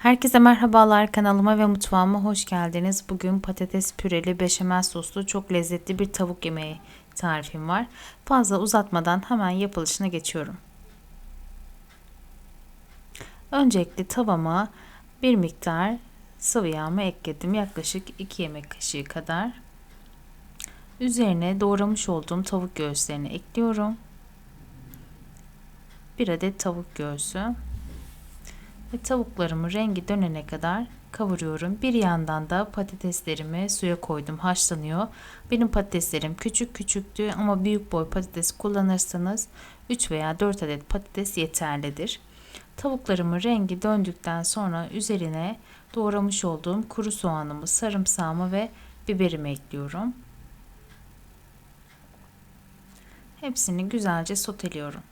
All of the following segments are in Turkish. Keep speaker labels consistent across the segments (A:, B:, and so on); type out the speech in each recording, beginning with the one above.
A: Herkese merhabalar kanalıma ve mutfağıma hoş geldiniz. Bugün patates püreli beşamel soslu çok lezzetli bir tavuk yemeği tarifim var. Fazla uzatmadan hemen yapılışına geçiyorum. Öncelikle tavama bir miktar sıvı yağımı ekledim. Yaklaşık 2 yemek kaşığı kadar. Üzerine doğramış olduğum tavuk göğüslerini ekliyorum. Bir adet tavuk göğsü ve tavuklarımı rengi dönene kadar kavuruyorum. Bir yandan da patateslerimi suya koydum haşlanıyor. Benim patateslerim küçük küçüktü ama büyük boy patates kullanırsanız 3 veya 4 adet patates yeterlidir. Tavuklarımı rengi döndükten sonra üzerine doğramış olduğum kuru soğanımı, sarımsağımı ve biberimi ekliyorum. Hepsini güzelce soteliyorum.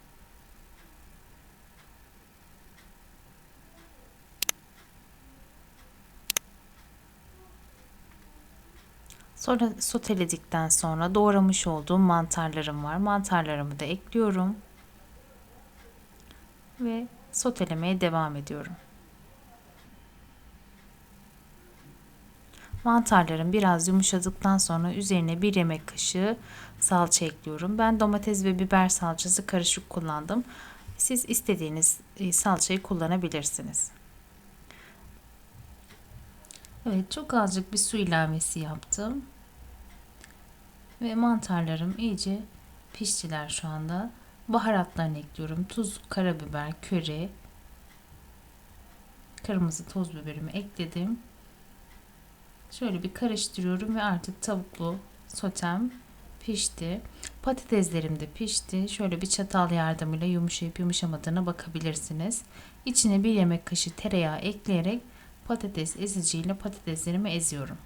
A: Sonra soteledikten sonra doğramış olduğum mantarlarım var. Mantarlarımı da ekliyorum. Ve sotelemeye devam ediyorum. Mantarlarım biraz yumuşadıktan sonra üzerine bir yemek kaşığı salça ekliyorum. Ben domates ve biber salçası karışık kullandım. Siz istediğiniz e, salçayı kullanabilirsiniz. Evet çok azıcık bir su ilavesi yaptım. Ve mantarlarım iyice piştiler şu anda. Baharatlarını ekliyorum. Tuz, karabiber, köri, kırmızı toz biberimi ekledim. Şöyle bir karıştırıyorum ve artık tavuklu sotem pişti. Patateslerim de pişti. Şöyle bir çatal yardımıyla yumuşayıp yumuşamadığına bakabilirsiniz. İçine bir yemek kaşığı tereyağı ekleyerek patates eziciyle patateslerimi eziyorum.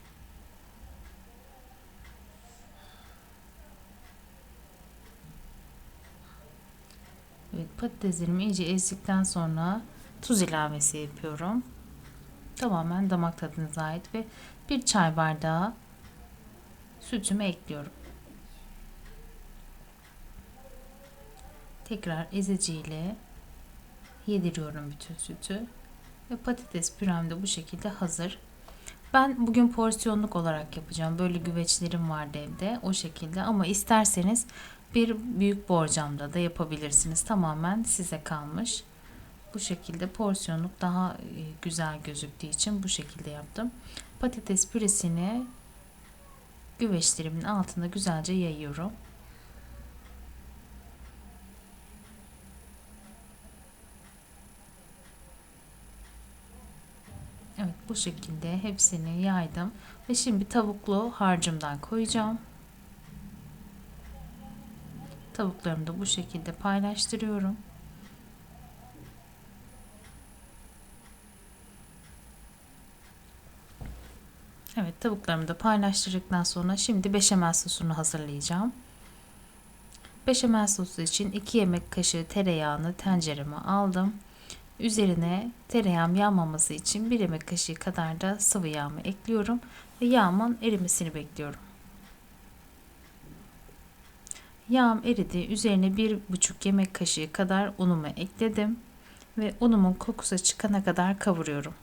A: Evet patateslerimi iyice ezdikten sonra tuz ilavesi yapıyorum. Tamamen damak tadınıza ait ve bir çay bardağı sütümü ekliyorum. Tekrar eziciyle yediriyorum bütün sütü. Ve patates pürem de bu şekilde hazır. Ben bugün porsiyonluk olarak yapacağım. Böyle güveçlerim vardı evde o şekilde ama isterseniz bir büyük borcamda da yapabilirsiniz. Tamamen size kalmış. Bu şekilde porsiyonluk daha e, güzel gözüktüğü için bu şekilde yaptım. Patates püresini güveçlerimin altında güzelce yayıyorum. Evet bu şekilde hepsini yaydım. Ve şimdi tavuklu harcımdan koyacağım. Tavuklarımı da bu şekilde paylaştırıyorum. Evet tavuklarımı da paylaştırdıktan sonra şimdi beşamel sosunu hazırlayacağım. Beşamel sosu için 2 yemek kaşığı tereyağını tencereme aldım. Üzerine tereyağım yanmaması için 1 yemek kaşığı kadar da sıvı yağımı ekliyorum ve yağımın erimesini bekliyorum. Yağım eridi. Üzerine 1,5 yemek kaşığı kadar unumu ekledim ve unumun kokusu çıkana kadar kavuruyorum.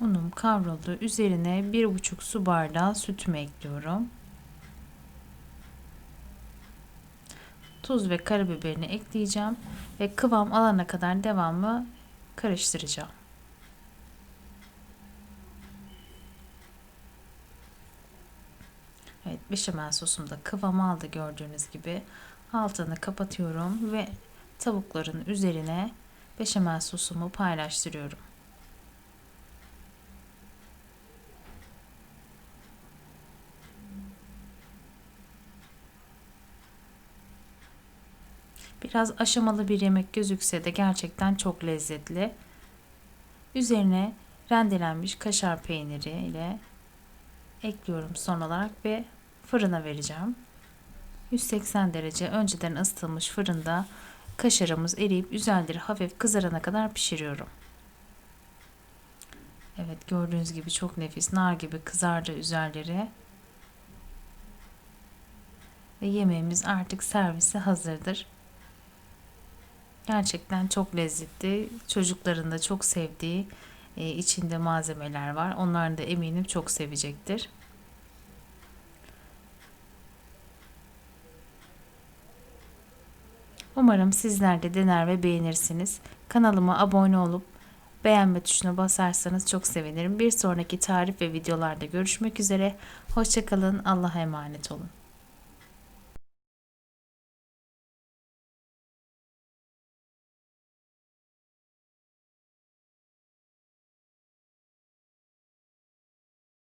A: Unum kavruldu. Üzerine 1,5 su bardağı sütümü ekliyorum. Tuz ve karabiberini ekleyeceğim ve kıvam alana kadar devamlı karıştıracağım. Evet beşamel sosum da kıvam aldı gördüğünüz gibi. Altını kapatıyorum ve tavukların üzerine beşamel sosumu paylaştırıyorum. Biraz aşamalı bir yemek gözükse de gerçekten çok lezzetli. Üzerine rendelenmiş kaşar peyniri ile ekliyorum son olarak ve fırına vereceğim. 180 derece önceden ısıtılmış fırında kaşarımız eriyip üzerleri hafif kızarana kadar pişiriyorum. Evet gördüğünüz gibi çok nefis nar gibi kızardı üzerleri. Ve yemeğimiz artık servise hazırdır. Gerçekten çok lezzetli. Çocukların da çok sevdiği e, içinde malzemeler var. Onlar da eminim çok sevecektir. Umarım sizler de dener ve beğenirsiniz. Kanalıma abone olup beğenme tuşuna basarsanız çok sevinirim. Bir sonraki tarif ve videolarda görüşmek üzere. Hoşçakalın. Allah'a emanet olun.